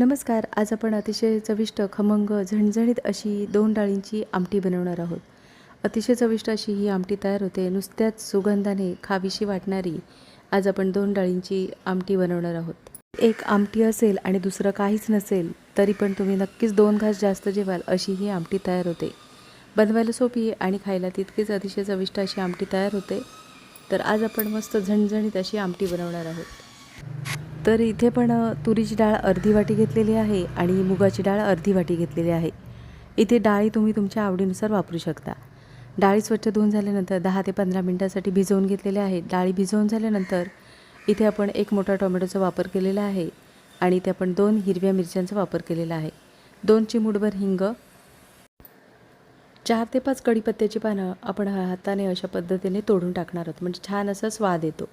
नमस्कार आज आपण अतिशय चविष्ट खमंग झणझणीत अशी दोन डाळींची आमटी बनवणार आहोत. अतिशय चविष्ट अशी ही आमटी तयार होते. नुसत्याच सुगंधाने खावीशी वाटणारी आज आपण दोन डाळींची आमटी बनवणार आहोत. एक आमटी असेल आणि दुसरं काहीच नसेल तरी पण तुम्ही नक्कीच दोन घास जास्त जेवाल अशी ही आमटी तयार होते. बनवायला सोपी आणि खायला तितकीच अतिशय चविष्ट अशी आमटी तयार होते. तर आज आपण मस्त झणझणीत अशी आमटी बनवणार आहोत. तर इथे पण तुरीची डाळ अर्धी वाटी घेतलेली आहे आणि मुगाची डाळ अर्धी वाटी घेतलेली आहे. इथे डाळी तुम्ही तुमच्या आवडीनुसार वापरू शकता. डाळी स्वच्छ धुवून झाल्यानंतर दहा ते पंधरा मिनटासाठी भिजवून घेतलेल्या आहेत. डाळी भिजवून झाल्यानंतर इथे आपण एक मोठा टोमॅटोचा वापर केलेला आहे आणि इथे आपण दोन हिरव्या मिरच्यांचा वापर केलेला आहे. दोन चिमूडभर हिंग चार ते पाच कढीपत्त्याची पानं आपण हाताने अशा पद्धतीने तोडून टाकणार आहोत. म्हणजे छान असा स्वाद येतो.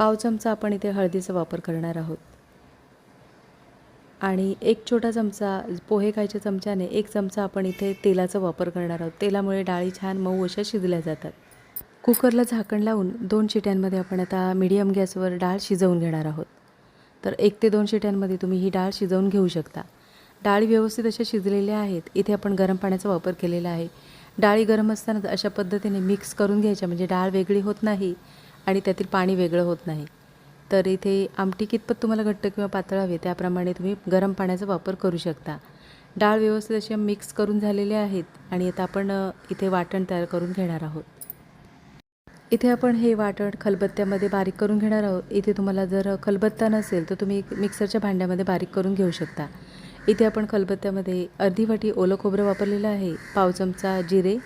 पाव चमचा आपण इथे हळदीचा वापर करणार आहोत. आणि एक छोटा चमचा पोहे खायच्या चमच्याने एक चमचा आपण इथे तेलाचा वापर करणार आहोत. तेलामुळे डाळी छान मऊ अशा शिजल्या जातात. कुकरला झाकण लावून दोन शिट्यांमध्ये आपण आता मीडियम गॅसवर डाळ शिजवून घेणार आहोत. तर एक ते दोन शिट्यांमध्ये तुम्ही ही डाळ शिजवून घेऊ शकता. डाळी व्यवस्थित अशा शिजलेल्या आहेत. इथे आपण गरम पाण्याचा वापर केलेला आहे. डाळी गरम असताना अशा पद्धतीने मिक्स करून घ्यायच्या म्हणजे डाळ वेगळी होत नाही. आणि त्यातील पाणी वेगळं होत नाही. तर इथे आमटी कितपत तुम्हाला घट्ट किंवा पातळ हवे त्याप्रमाणे तुम्ही गरम पाण्याचा वापर करू शकता. डाळ व्यवस्थित अशा मिक्स करून झालेल्या आहेत आणि आता आपण इथे वाटण तयार करून घेणार आहोत. इथे आपण हे वाटण खलबत्त्यामध्ये बारीक करून घेणार आहोत. इथे तुम्हाला जर खलबत्ता नसेल तर तुम्ही मिक्सरच्या भांड्यामध्ये बारीक करून घेऊ शकता. इथे आपण खलबत्त्यामध्ये अर्धी वाटी ओलं खोबरं वापरलेलं आहे. पाव चमचा जिरे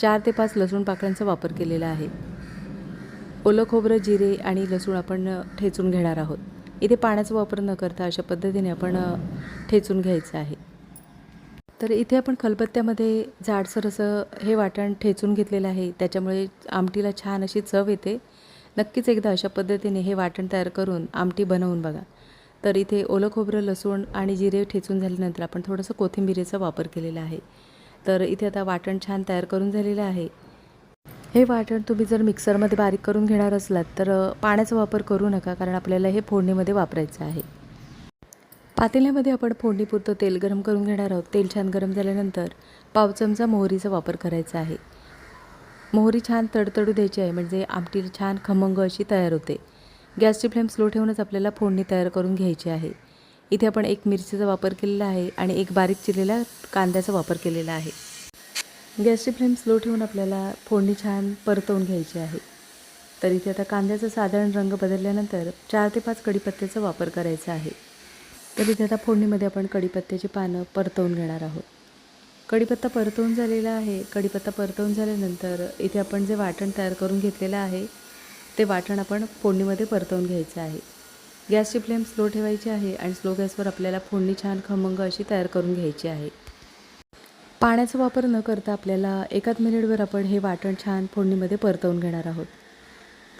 चार ते पाच लसूण पाकळ्यांचा वापर केलेला आहे. ओलं खोबरं जिरे आणि लसूण आपण ठेचून घेणार आहोत. इथे पाण्याचा वापर न करता अशा पद्धतीने आपण ठेचून घ्यायचं आहे. तर इथे आपण खलबत्त्यामध्ये जाडसर असं हे वाटण ठेचून घेतलेलं आहे. त्याच्यामुळे आमटीला छान अशी चव येते. नक्कीच एकदा अशा पद्धतीने हे वाटण तयार करून आमटी बनवून बघा. तर इथे ओलं खोबरं लसूण आणि जिरे ठेचून झाल्यानंतर आपण थोडंसं कोथिंबिरीचा वापर केलेला आहे. तर इथे आता वाटण छान तयार करून झालेलं आहे. हे वाटण तुम्ही जर मिक्सरमध्ये बारीक करून घेणार असलात तर पाण्याचा वापर करू नका कारण आपल्याला हे फोडणीमध्ये वापरायचं आहे. पातेल्यामध्ये आपण फोडणीपुरतं तेल गरम करून घेणार आहोत. तेल छान गरम झाल्यानंतर पाव चमचा मोहरीचा वापर करायचा आहे. मोहरी छान तडतडू द्यायची आहे म्हणजे आमटी छान खमंग अशी तयार होते. गॅसची फ्लेम स्लो ठेवूनच आपल्याला फोडणी तयार करून घ्यायची आहे. इथे आपण एक मिरचीचा वापर केलेला आहे आणि एक बारीक चिरलेला कांद्याचा वापर केलेला आहे. गॅसची फ्लेम स्लो ठेवून आपल्याला फोडणी छान परतवून घ्यायची आहे. तर इथे आता कांद्याचा साधारण रंग बदलल्यानंतर चार ते पाच कडीपत्त्याचा वापर करायचा आहे. तर इथे आता फोडणीमध्ये आपण कढीपत्त्याची पानं परतवून घेणार आहोत. कढीपत्ता परतवून झालेला आहे. कढीपत्ता परतवून झाल्यानंतर इथे आपण जे वाटण तयार करून घेतलेलं आहे ते वाटण आपण फोडणीमध्ये परतवून घ्यायचं आहे. गॅसची फ्लेम स्लो ठेवायची आहे आणि स्लो गॅसवर आपल्याला फोडणी छान खमंग अशी तयार करून घ्यायची आहे. पाण्याचा वापर न करता आपल्याला एकाच मिनिटभर आपण हे वाटण छान फोडणीमध्ये परतवून घेणार आहोत.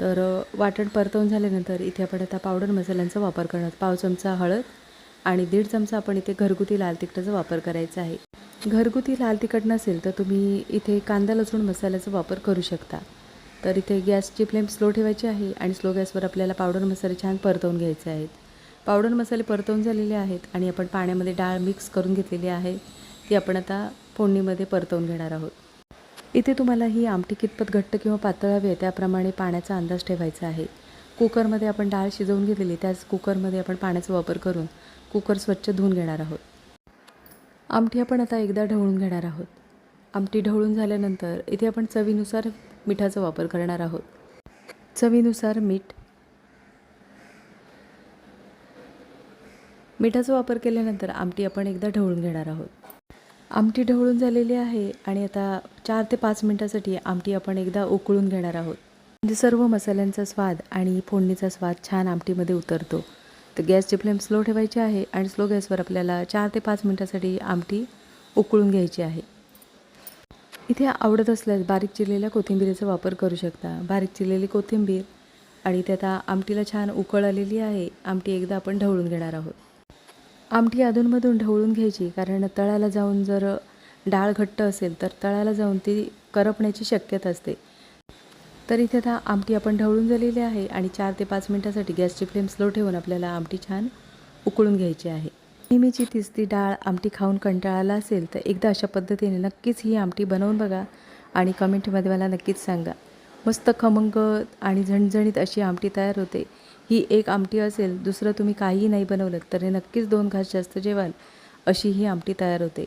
तर वाटण परतवून झाल्यानंतर इथे आपण आता पावडर मसाल्यांचा वापर करणार पाव चमचा हळद आणि दीड चमचा आपण इथे घरगुती लाल तिखटाचा वापर करायचा आहे. घरगुती लाल तिखट नसेल तर तुम्ही इथे कांदा लसूण मसाल्याचा वापर करू शकता. तर इथे गॅसची फ्लेम स्लो ठेवायची आहे आणि स्लो गॅसवर आपल्याला पावडर मसाले छान परतवून घ्यायचे आहेत. पावडर मसाले परतवून झालेले आहेत आणि आपण पाण्यामध्ये डाळ मिक्स करून घेतलेली आहे. ती आपण आता फोडणीमध्ये परतवून घेणार आहोत. इथे तुम्हाला ही आमटी कितपत घट्ट किंवा पातळ हवी आहे त्याप्रमाणे पाण्याचा अंदाज ठेवायचा आहे. कुकरमध्ये आपण डाळ शिजवून घेतलेली त्याच कुकरमध्ये आपण पाण्याचा वापर करून कुकर स्वच्छ धुवून घेणार आहोत. आमटी आपण आता एकदा ढवळून घेणार आहोत. आमटी ढवळून झाल्यानंतर इथे आपण चवीनुसार मिठाचा वापर करणार आहोत. चवीनुसार मीठ. मिठाचा वापर केल्यानंतर आमटी आपण एकदा ढवळून घेणार आहोत. आमटी ढवळून झालेली आहे आणि आता चार ते पाच मिनटासाठी आमटी आपण एकदा उकळून घेणार आहोत. म्हणजे सर्व मसाल्यांचा स्वाद आणि फोडणीचा स्वाद छान आमटीमध्ये उतरतो. तर गॅसची फ्लेम स्लो ठेवायची आहे आणि स्लो गॅसवर आपल्याला चार ते पाच मिनटासाठी आमटी उकळून घ्यायची आहे. इथे आवडत असल्यास बारीक चिरलेल्या कोथिंबीरीचा वापर करू शकता. बारीक चिरलेली कोथिंबीर आणि ते आता आमटीला छान उकळ आलेली आहे. आमटी एकदा आपण ढवळून घेणार आहोत. आमटी अधूनमधून ढवळून घ्यायची कारण तळाला जाऊन जर डाळ घट्ट असेल तर तळाला जाऊन ती करपण्याची शक्यता असते. तर इथे आता आमटी आपण ढवळून झालेली आहे आणि चार ते पाच मिनटासाठी गॅसची फ्लेम स्लो ठेवून आपल्याला आमटी छान उकळून घ्यायची आहे. नेहमीची तीच ती डाळ आमटी खाऊन कंटाळाला असेल तर एकदा अशा पद्धतीने नक्कीच ही आमटी बनवून बघा आणि कमेंटमध्ये मला नक्कीच सांगा. मस्त खमंग आणि झणझणीत अशी आमटी तयार होते. ही एक आमटी असेल दुसरं तुम्ही काहीही नाही बनवलं तर हे नक्कीच दोन घास जास्त जेवाल अशी ही आमटी तयार होते.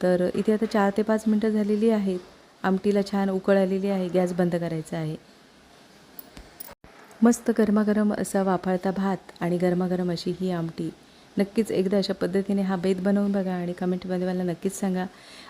तर इथे आता चार ते पाच मिनटं झालेली आहेत. आमटीला छान उकळ आलेली आहे गॅस बंद करायचा आहे. मस्त गरमागरम असा वाफाळता भात आणि गरमागरम अशी ही आमटी. नक्कीच एकदा अशा पद्धतीने हा बेत बनवून बघा आणि कमेंटमध्ये मला नक्कीच सांगा.